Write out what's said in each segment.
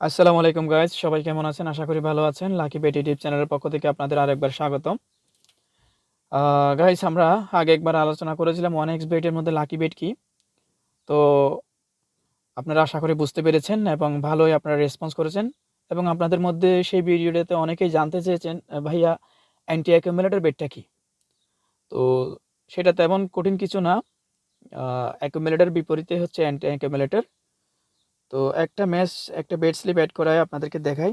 আসসালামু আলাইকুম গাইজ সবাই কেমন আছেন? আশা করি ভালো আছেন। লাকি বেট ইউটিউব চ্যানেলের পক্ষ থেকে আপনাদের আরেকবার স্বাগতম। গাইজ আমরা আগে একবার আলোচনা করেছিলাম ওয়ান এক্স বেটের মধ্যে লাকি বেট কি। তো আপনারা আশা করি বুঝতে পেরেছেন এবং ভালোই আপনারা রেসপন্স করেছেন। এবং আপনাদের মধ্যে সেই ভিডিওটাতে অনেকেই জানতে চেয়েছেন ভাইয়া অ্যান্টি অ্যাকুমুলেটর বেটটা কি। তো সেটা তেমন কঠিন কিছু না। অ্যাকুমুলেটর বিপরীতে হচ্ছে অ্যান্টি অ্যাকুমুলেটর তো একটা ম্যাচ একটা বেড স্লিপ অ্যাড করায় আপনাদেরকে দেখাই।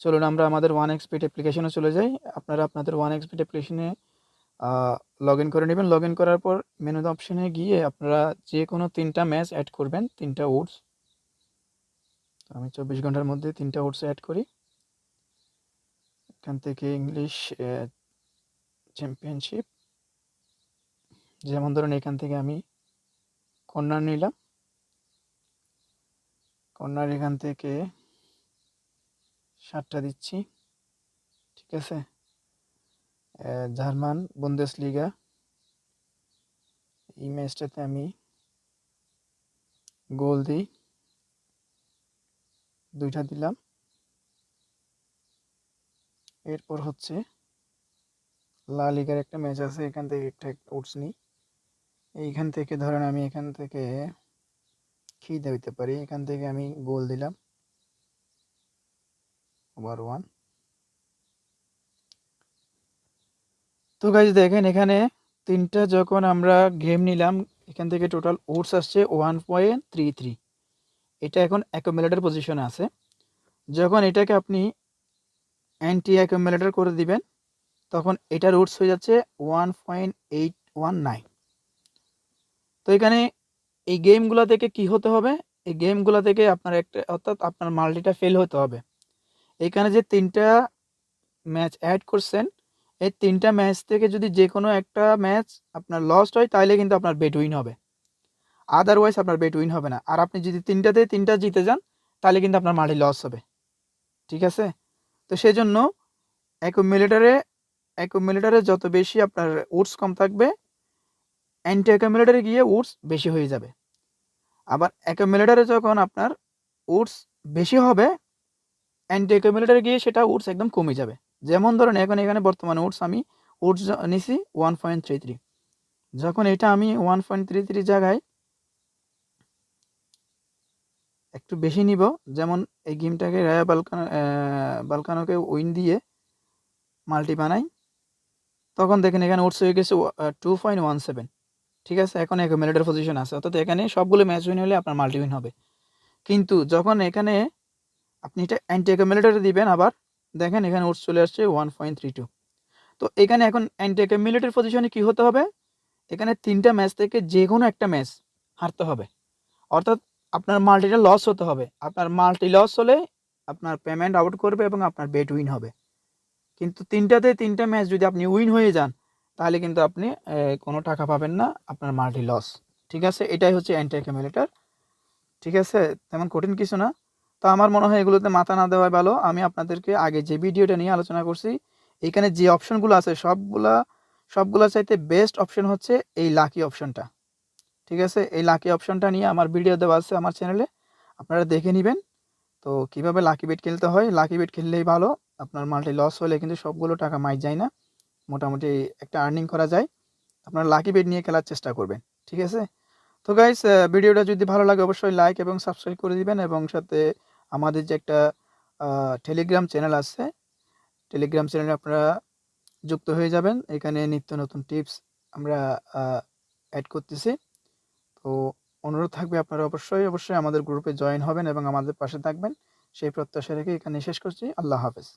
চলুন আমরা আমাদের ওয়ান এক্সপিট অ্যাপ্লিকেশনে চলে যাই। আপনারা আপনাদের ওয়ান এক্সপিট অ্যাপ্লিকেশনে লগ ইন করে নেবেন। লগ ইন করার পর মেনু অপশনে গিয়ে আপনারা যে কোনো তিনটা ম্যাচ অ্যাড করবেন, তিনটা উডস আমি চব্বিশ ঘণ্টার মধ্যে তিনটা উডস অ্যাড করি। এখান থেকে ইংলিশ চ্যাম্পিয়নশিপ যেমন ধরুন এখান থেকে আমি কর্নার নিলাম। কর্নার এখান থেকে সাতটা দিচ্ছি, ঠিক আছে? জার্মান বন্দেশ লিগা এই ম্যাচটাতে আমি গোল দিই, দুইটা দিলাম। এরপর হচ্ছে লা লিগার একটা ম্যাচ আছে, এখান থেকে একটা উঠস নিই। এইখান থেকে ধরেন আমি এখান থেকে কি দিতে পারি, এখান থেকে আমি গোল দিলাম। ওভার ওয়ান তো গাইজ দেখেন এখানে তিনটা যখন আমরা গেম নিলাম, এখান থেকে টোটাল ওটস আসছে ওয়ান পয়েন্ট থ্রি থ্রি এটা এখন অ্যাকুমুলেটর পজিশনে আছে। যখন এটাকে আপনি অ্যান্টি অ্যাকুমুলেটর করে দিবেন, তখন এটার ওটস হয়ে যাচ্ছে one point eight one nine তো এখানে এই গেমগুলো থেকে কি হতে হবে? এই গেমগুলো থেকে আপনার একটা, অর্থাৎ আপনার মাল্টিটা ফেল হতে হবে। এখানে যে তিনটা ম্যাচ অ্যাড করছেন, এই তিনটা ম্যাচ থেকে যদি যে কোনো একটা ম্যাচ আপনার লস্ট হয় তাহলে কিন্তু আপনার বেট উইন হবে। আদারওয়াইজ আপনার বেট উইন হবে না। আর আপনি যদি তিনটাতে তিনটা জিতে যান তাহলে কিন্তু আপনার মাল্টি লস হবে। ঠিক আছে? তো সেই জন্য অ্যাকুমুলেটারে অ্যাকুমুলেটারে যত বেশি আপনার উডস কম থাকবে অ্যান্টি অ্যাকুমুলেটারে গিয়ে উডস বেশি হয়ে যাবে। আবার অ্যাকুমুলেটারে যখন আপনার উডস বেশি হবে অ্যান্টি অ্যাকুমুলেটারে গিয়ে সেটা উডস একদম কমে যাবে। যেমন ধরেন, এখন এখানে বর্তমানে উডস আমি উডস নিছি ওয়ান পয়েন্ট থ্রি থ্রি যখন এটা আমি ওয়ান পয়েন্ট থ্রি থ্রি জায়গায় একটু বেশি নিব, যেমন এই গেমটাকে রায়া বালকানো বালকানোকে উইন দিয়ে মাল্টি বানাই, তখন দেখেন এখানে উডস হয়ে গেছে টু পয়েন্ট ওয়ান সেভেন ঠিক আছে? এখন অ্যাকুমুলেটর পজিশন আছে। অর্থাৎ এখানে সবগুলো ম্যাচ উইন হলে আপনার মাল্টি উইন হবে। কিন্তু যখন এখানে আপনি এটা অ্যান্টি অ্যাকুমুলেটরে দিবেন আবার, দেখেন এখানে উডস চলে আসছে ওয়ান পয়েন্ট থ্রি টু তো এখানে এখন অ্যান্টি অ্যাকুমুলেটর পজিশনে কী হতে হবে? এখানে তিনটা ম্যাচ থেকে যে কোনো একটা ম্যাচ হারতে হবে। অর্থাৎ আপনার মাল্টিটা লস হতে হবে। আপনার মাল্টি লস হলে আপনার পেমেন্ট আউট করবে এবং আপনার বেট উইন হবে। কিন্তু তিনটাতে তিনটা ম্যাচ যদি আপনি উইন হয়ে যান তাহলে কিন্তু আপনি কোনো টাকা পাবেন না, আপনার মাল্টি লস ঠিক আছে? এটাই হচ্ছে অ্যান্টি অ্যাকুমুলেটর ঠিক আছে? তেমন কঠিন কিছু না। তো আমার মনে হয় এগুলোতে মাথা না দেওয়াই ভালো। আমি আপনাদেরকে আগে যে ভিডিওটা নিয়ে আলোচনা করছি, এখানে যে অপশনগুলো আছে, সবগুলা সবগুলা চাইতে বেস্ট অপশন হচ্ছে এই লাকি অপশনটা ঠিক আছে? এই লাকি অপশনটা নিয়ে আমার ভিডিও দেওয়া আছে আমার চ্যানেলে আপনারা দেখে নেবেন। তো কীভাবে লাকি বেট খেলতে হয়? লাকি বেট খেললেই ভালো। আপনার মাল্টি লস হলে কিন্তু সবগুলো টাকা মাই যায় না। মোটামুটি একটা আর্নিং করা যায়। আপনারা লাকি বেড নিয়ে খেলার চেষ্টা করবেন, ঠিক আছে? তো গাইস ভিডিওটা যদি ভালো লাগে অবশ্যই লাইক এবং সাবস্ক্রাইব করে দিবেন এবং সাথে আমাদের যে একটা টেলিগ্রাম চ্যানেল আছে টেলিগ্রাম চ্যানেলে আপনারা যুক্ত হয়ে যাবেন। এখানে নিত্য নতুন টিপস আমরা অ্যাড করতেছি। তো অনুরোধ থাকবে আপনারা অবশ্যই অবশ্যই আমাদের গ্রুপে জয়েন হবেন এবং আমাদের পাশে থাকবেন। সেই প্রত্যাশা রেখে এখানে শেষ করছি। আল্লাহ হাফেজ।